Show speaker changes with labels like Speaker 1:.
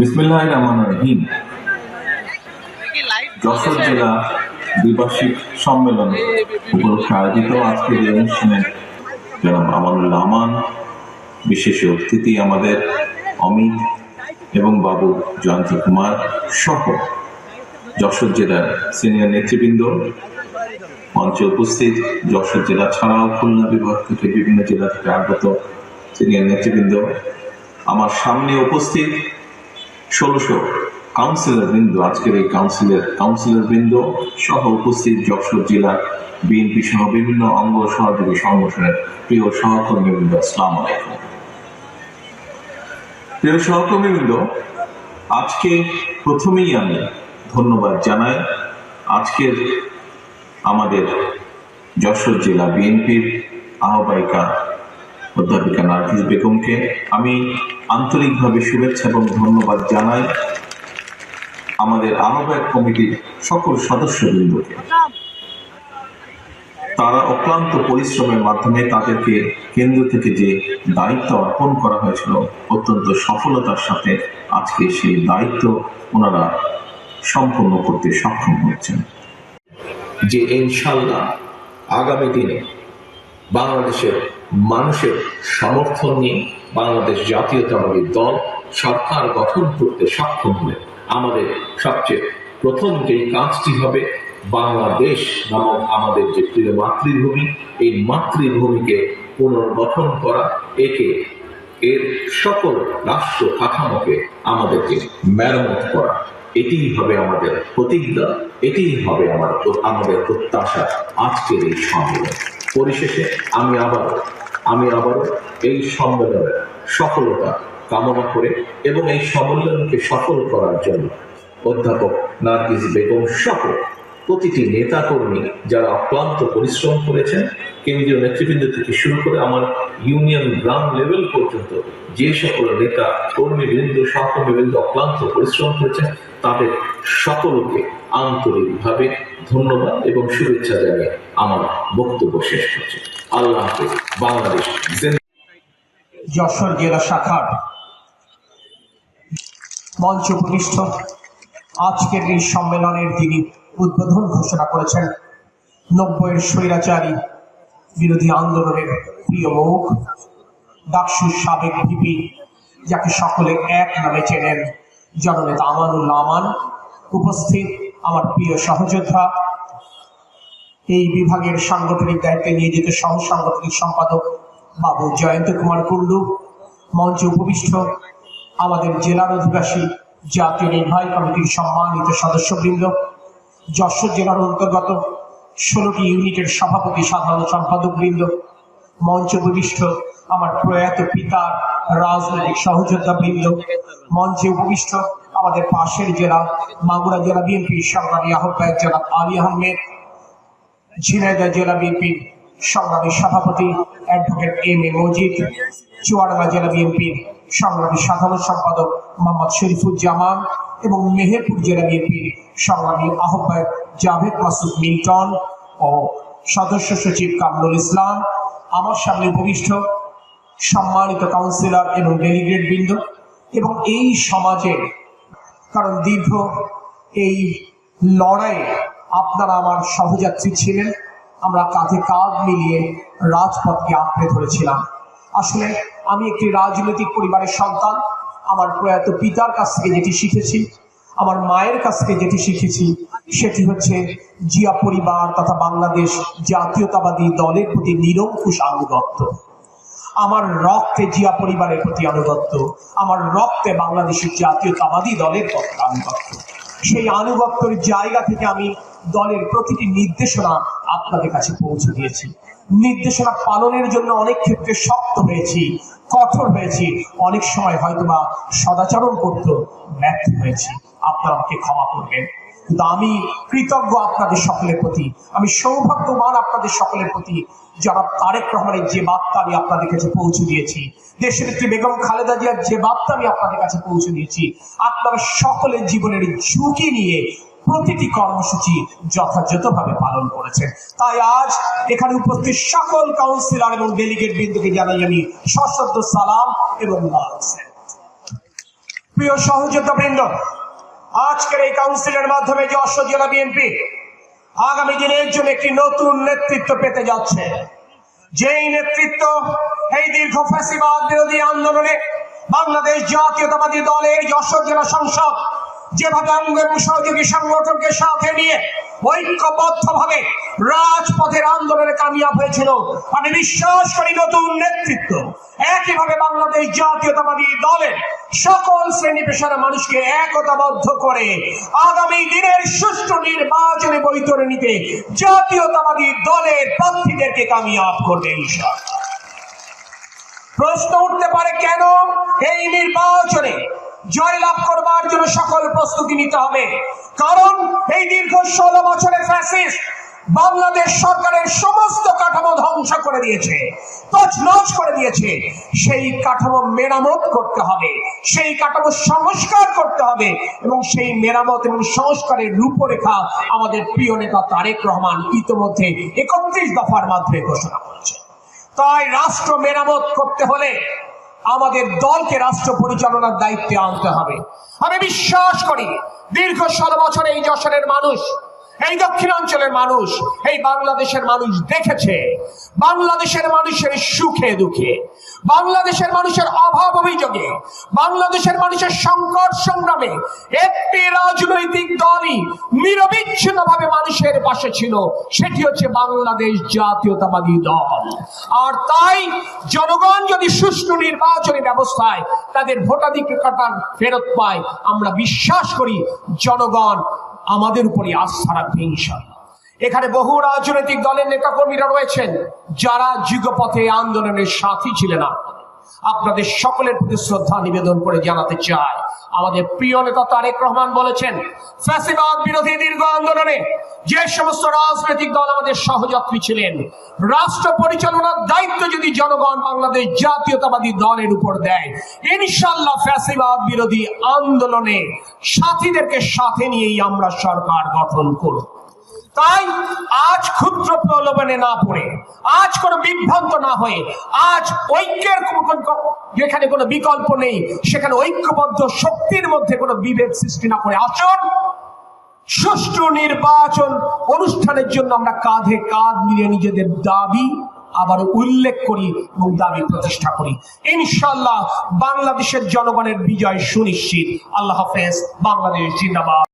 Speaker 1: বিসমিল্লাহ রহমান রহিম। যশোর জেলা দ্বিবার্ষিক সম্মেলন উপলক্ষে আয়োজিত আজকের এই অনুষ্ঠানে জনাব আমানুল আমান বিশেষ অতিথি আমাদের, অমিত এবং বাবু জয়ন্ত কুমার সহ যশোর জেলার সিনিয়র নেতৃবৃন্দ। মঞ্চে উপস্থিত যশোর জেলা ছাড়াও খুলনা বিভাগ থেকে বিভিন্ন জেলা থেকে আগত সিনিয়র নেতৃবৃন্দ। আমার সামনে উপস্থিত ষোলোশো কাউন্সিলর বৃন্দ আজকের এই কাউন্সিলর কাউন্সিলর বৃন্দ সহ উপস্থিত যশোর জেলা বিএনপি সহ বিভিন্ন অঙ্গ সহযোগী সংগঠনের প্রিয় সহকর্মী বৃন্দ আসসালাম আলাইকুম। প্রিয় সহকর্মী বৃন্দ আজকে প্রথমেই আমি ধন্যবাদ জানাই। আজকের আমাদের যশোর জেলা বিএনপির আহ্বায়িকা অধ্যাপিকা নার্গিস বেগমকে আমি আন্তরিকভাবে শুভেচ্ছা এবং ধন্যবাদ জানাই আমাদের আহ্বায়ক কমিটির সকল সদস্যবৃন্দকে। তারা অক্লান্ত পরিশ্রমের মাধ্যমে তাদেরকে কেন্দ্র থেকে যে দায়িত্ব অর্পণ করা হয়েছিল, অত্যন্ত সফলতার সাথে আজকে সেই দায়িত্ব ওনারা সম্পন্ন করতে সক্ষম হচ্ছেন
Speaker 2: যে ইনশাল্লাহ আগামী দিনে বাংলাদেশের মানুষের সমর্থন নিয়ে বাংলাদেশ জাতীয়তাবাদী দল সরকার গঠন করতে সক্ষম হলে আমাদের সবচেয়ে প্রথম যে কাজটি হবে বাংলাদেশ নামক আমাদের যে প্রিয় মাতৃভূমি, এই মাতৃভূমিকে পুনর্গঠন করা, একে এর সকল রাষ্ট্র কাঠামোকে আমাদেরকে মেরামত করা। এটিই হবে আমাদের প্রতিজ্ঞা, এটিই হবে আমার আমাদের প্রত্যাশা আজকের এই সম্মেলন। পরিশেষে আমি আবার আমি আবারও এই সম্মেলনের সফলতা কামনা করে এবং এই সম্মেলনকে সফল করার জন্য অধ্যাপক নার্গিস বেগম সহ প্রতিটি নেতাকর্মী যারা অক্লান্ত পরিশ্রম করেছেন, কেন্দ্রীয় নেতৃবৃন্দ থেকে শুরু করে আমার ইউনিয়ন গ্রাম লেভেল পর্যন্ত যে সকল নেতা, কর্মীবৃন্দ, সহকর্মীবৃন্দ অক্লান্ত পরিশ্রম করেছেন, তাদের সকলকে আন্তরিকভাবে ধন্যবাদ এবং শুভেচ্ছা জানিয়ে আমার বক্তব্য শেষ করছি। আল্লাহ বাংলাদেশ
Speaker 3: যশোর জেলা শাখার মঞ্চ উপবিষ্ট আজকের এই সম্মেলনের তিনি উদ্বোধন ঘোষণা করেছেন, নব্বইয়ের স্বৈরাচারী বিরোধী আন্দোলনের প্রিয় মুখ ডাকসুর সাবেক ভিপি, যাকে সকলে এক নামে চেনেন, জননেতা আমানুল্লাহ আমান। উপস্থিত আমার প্রিয় সহযোদ্ধা, এই বিভাগের সাংগঠনিক দায়িত্বে নিয়োজিত সহ সাংগঠনিক সম্পাদক বাবু জয়ন্ত কুমার কুণ্ডু, মঞ্চে উপবিষ্ট আমাদের জেলার অধিবাসী জাতীয় নির্বাহী কমিটির সম্মানিত সদস্যবৃন্দ, যশোর জেলার অন্তর্গত ষোলোটি ইউনিটের সভাপতি সাধারণ সম্পাদক বৃন্দ মঞ্চ উপবিষ্ট আমার প্রয়াত পিতার রাজনৈতিক সহযোদ্ধা বৃন্দ মঞ্চে উপবিষ্ট আমাদের পাশের জেলা, মাগুরা জেলা বিএনপির সংগ্রামী আহ্বায়ক জনাব আলী আহমেদ, ঝিনাইদহ জেলা বিএনপির সংগ্রামী সভাপতি advocate M A Majid, Chuadanga জেলা বিএনপির সংগ্রামী সাধারণ সম্পাদক মোহাম্মদ শরীফুজ্জামান এবং মেহেরপুর জেলা বিএনপির সংগ্রামী আহ্বায়ক জাভেদ মাসুদ মিল্টন ও সদস্য সচিব কামরুল ইসলাম, আমার সামনে উপবিষ্ট সম্মানিত কাউন্সিলর এবং ডেলিগেট বৃন্দ এবং এই সমাজের, কারণ দীর্ঘ এই লড়াইয়ে আপনারা আমার সহযাত্রী ছিলেন, আমরা কাঁধে কাঁধ মিলিয়ে রাজপথকে আঁকড়ে ধরেছিলাম। আসলে আমি একটি রাজনৈতিক পরিবারের সন্তান, আমার প্রয়াত পিতার কাছ থেকে যেটি শিখেছি আমার মায়ের কাছ থেকে যেটি শিখেছি, সেটি হচ্ছে জিয়া পরিবার তথা বাংলাদেশ জাতীয়তাবাদী দলের প্রতি নিরঙ্কুশ আনুগত্য। আমার রক্তে জিয়া পরিবারের প্রতি আনুগত্য, আমার রক্তে বাংলাদেশের জাতীয়তাবাদী দলের প্রতি আনুগত্য। সেই আনুগত্যের জায়গা থেকে আমি দলের প্রতিটি নির্দেশনা আপনাদের কাছে পৌঁছে দিয়েছি। নির্দেশনা পালনের জন্য অনেক ক্ষেত্রে শক্ত হয়েছি, কঠোর হয়েছি, অনেক সময় হয়তোবা সদাচরণ করতে ব্যর্থ হয়েছি। আপনারা আমাকে ক্ষমা করবেন। কিন্তু আমি কৃতজ্ঞ আপনাদের সকলের প্রতি, আমি সৌভাগ্যবান আপনাদের সকলের প্রতি যারা তারেক রহমানের যে বার্তা আমি আপনাদের কাছে পৌঁছে দিয়েছি, দেশের একটি বেগম খালেদা জিয়ার যে বার্তা আমি আপনাদের কাছে পৌঁছে দিয়েছি, আপনারা সকলের জীবনের ঝুঁকি নিয়ে প্রতিটি কর্মসূচি যথাযথভাবে পালন করেছেন। তাই আজ এখানে উপস্থিত সকল কাউন্সিলর এবং ডেলিগেট বৃন্দকে জানাই আমি সশ্রদ্ধ সালাম এবং প্রিয় সহযোদ্ধা বৃন্দ আজকের এই কাউন্সিলের মাধ্যমে যশোর জেলা বিএনপি আগামী দিনের জন্য একটি নতুন নেতৃত্ব পেতে যাচ্ছে। যেই নেতৃত্ব এই দীর্ঘ ফ্যাসিবাদ বিরোধী আন্দোলনে বাংলাদেশ জাতীয়তাবাদী দলের যশোর জেলা সংসদ যেভাবে অঙ্গ এবং সহযোগী সংগঠনকে সাথে নিয়ে ঐক্যবদ্ধভাবে রাজপথের আন্দোলনে কামিয়াব হয়েছিল। আমি বিশ্বাস করি নতুন নেতৃত্ব। একইভাবে বাংলাদেশ জাতীয়তাবাদী দলের সকল শ্রেণি পেশার মানুষকে একতাবদ্ধ করে আগামী দিনের সুষ্ঠু নির্বাচনে বৈতরণীতে জাতীয়তাবাদী দলের প্রার্থীদেরকে কামিয়াব করবে ইনশাআল্লাহ। প্রশ্ন উঠতে পারে কেন এই নির্বাচনে জয়লাভ করবার জন্য সকল প্রস্তুতি নিতে হবে? কারণ এই দীর্ঘ ষোলো বছরের ফ্যাসিস্ট বাংলাদেশ সরকারের সমস্ত কাঠামো ধ্বংস করে দিয়েছে, তছনছ করে দিয়েছে। সেই কাঠামো মেরামত করতে হবে, সেই কাঠামো সংস্কার করতে হবে এবং সেই মেরামত এবং সংস্কারের রূপরেখা আমাদের প্রিয় নেতা তারেক রহমান ইতোমধ্যে একত্রিশ দফার মাধ্যমে ঘোষণা করেছে। তাই রাষ্ট্র মেরামত করতে হলে আমাদের দলকে রাষ্ট্র পরিচালনার দায়িত্বে আনতে হবে। আমি বিশ্বাস করি দীর্ঘ ষোলো বছর এই যশোরের মানুষ এই দক্ষিণাঞ্চলের মানুষ, এই বাংলাদেশের মানুষ দেখেছে, বাংলাদেশের মানুষের সুখে, দুঃখে, বাংলাদেশের মানুষের অভাব অভিযোগে, বাংলাদেশের মানুষের সংকট সংগ্রামে একটি রাজনৈতিক দলই নিরবিচ্ছিন্নভাবে মানুষের পাশে ছিল, সেটি হচ্ছে বাংলাদেশ জাতীয়তাবাদী দল। আর তাই জনগণ যদি সুষ্ঠু নির্বাচনী ব্যবস্থায় তাদের ভোটাধিকার ফেরত পায়, আমরা বিশ্বাস করি জনগণ আমাদের উপরে আস্থা রাখবে ইনশাল্লাহ এখানে বহু রাজনৈতিক দলের নেতাকর্মীরা রয়েছেন, যারা যুগপথে আন্দোলনের সাথী ছিলেন আপনাদের। আপনাদের সকলের প্রতি শ্রদ্ধা নিবেদন করে জানাতে চাই। আমাদের প্রিয় নেতা তারেক রহমান বলেছেন, ফ্যাসিবাদ বিরোধী দীর্ঘ আন্দোলনে যে সমস্ত রাজনৈতিক দল আমাদের সহযাত্রী ছিলেন, রাষ্ট্র পরিচালনার দায়িত্ব যদি জনগণ বাংলাদেশ জাতীয়তাবাদী দলের উপর দেয় ইনশাল্লাহ ফ্যাসিবাদ বিরোধী আন্দোলনে সাথীদেরকে সাথে নিয়েই আমরা সরকার গঠন করব। তাই আজ ক্ষুদ্র প্রলোভনে না পড়ে, আজ কোনো বিভ্রান্ত না হয়ে, আজ ঐক্যের যেখানে কোনো বিকল্প নেই, সেখানে ঐক্যবদ্ধ শক্তির মধ্যে কোনো বিভেদ সৃষ্টি না করে। আসুন, সুষ্ঠু নির্বাচন অনুষ্ঠানের জন্য আমরা কাঁধে কাঁধ মিলিয়ে নিজেদের দাবি আবার উল্লেখ করি এবং দাবি প্রতিষ্ঠা করি। ইনশাল্লাহ বাংলাদেশের জনগণের বিজয় সুনিশ্চিত। আল্লাহ হাফেজ, বাংলাদেশ জিন্দাবাদ।